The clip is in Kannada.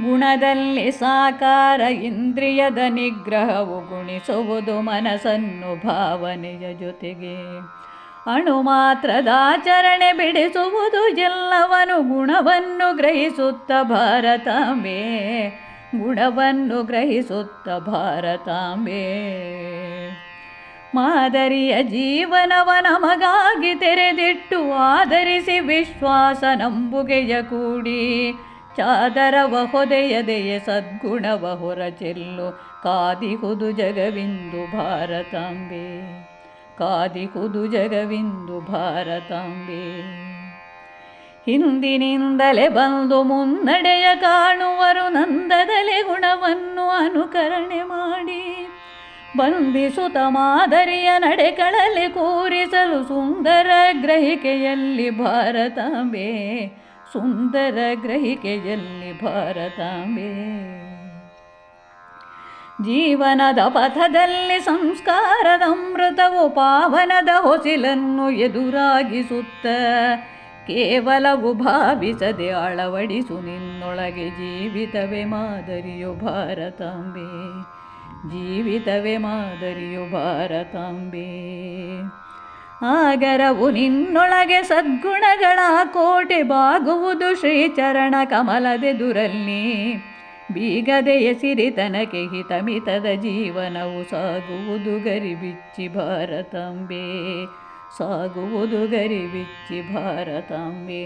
ಗುಣದಲ್ಲಿ ಸಾಕಾರ ಇಂದ್ರಿಯದ ನಿಗ್ರಹವು ಗುಣಿಸುವುದು ಮನಸ್ಸನ್ನು ಭಾವನೆಯ ಜೊತೆಗೆ. ಅಣು ಮಾತ್ರದಾಚರಣೆ ಬಿಡಿಸುವುದು ಎಲ್ಲವನು ಗುಣವನ್ನು ಗ್ರಹಿಸುತ್ತ ಭಾರತಾಂಬೆ. ಗುಣವನ್ನು ಗ್ರಹಿಸುತ್ತ ಭಾರತಾಂಬೆ. ಮಾದರಿಯ ಜೀವನವ ನಮಗಾಗಿ ತೆರೆದಿಟ್ಟು ಆಧರಿಸಿ ವಿಶ್ವಾಸ ನಂಬುಗೆಯ ಕೂಡಿ ಚಾದರವ ಹೊದೆಯದೆಯ ಸದ್ಗುಣವ ಹೊರಚೆಲ್ಲು ಕಾದಿಹುದು ಜಗವಿಂದು ಭಾರತಾಂಬೆ. ಕಾದಿಹುದು ಜಗವಿಂದು ಭಾರತಾಂಬೆ. ಹಿಂದಿನಿಂದಲೇ ಬಂದು ಮುನ್ನಡೆಯ ಕಾಣುವರು ನಂದದಲೆ ಗುಣವನ್ನು ಅನುಕರಣೆ ಮಾಡಿ. ಬಂಧಿಸುತ ಮಾದರಿಯ ನಡೆಗಳಲ್ಲಿ ಕೂರಿಸಲು ಸುಂದರ ಗ್ರಹಿಕೆಯಲ್ಲಿ ಭಾರತಾಂಬೆ. ಸುಂದರ ಗ್ರಹಿಕೆಯಲ್ಲಿ ಭಾರತಾಂಬೆ. ಜೀವನದ ಪಥದಲ್ಲಿ ಸಂಸ್ಕಾರದ ಅಮೃತವು ಪಾವನದ ಹೊಸಿಲನ್ನು ಎದುರಾಗಿಸುತ್ತ ಕೇವಲವು ಭಾವಿಸದೆ ಅಳವಡಿಸು ನಿನ್ನೊಳಗೆ ಜೀವಿತವೇ ಮಾದರಿಯು ಭಾರತಾಂಬೆ. ಜೀವಿತವೇ ಮಾದರಿಯು ಭಾರತಾಂಬೆ. ಆಗರವು ನಿನ್ನೊಳಗೆ ಸದ್ಗುಣಗಳ ಕೋಟೆ ಬಾಗುವುದು ಶ್ರೀಚರಣ ಕಮಲದೆದುರಲ್ಲಿ ಬೀಗದೆಯ ಸಿರಿತನಕ್ಕೆ ಹಿತಮಿತದ ಜೀವನವು ಸಾಗುವುದು ಗರಿಬಿಚ್ಚಿ ಭಾರತಂಬೆ. ಸಾಗುವುದು ಗರಿಬಿಚ್ಚಿ ಭಾರತಾಂಬೆ.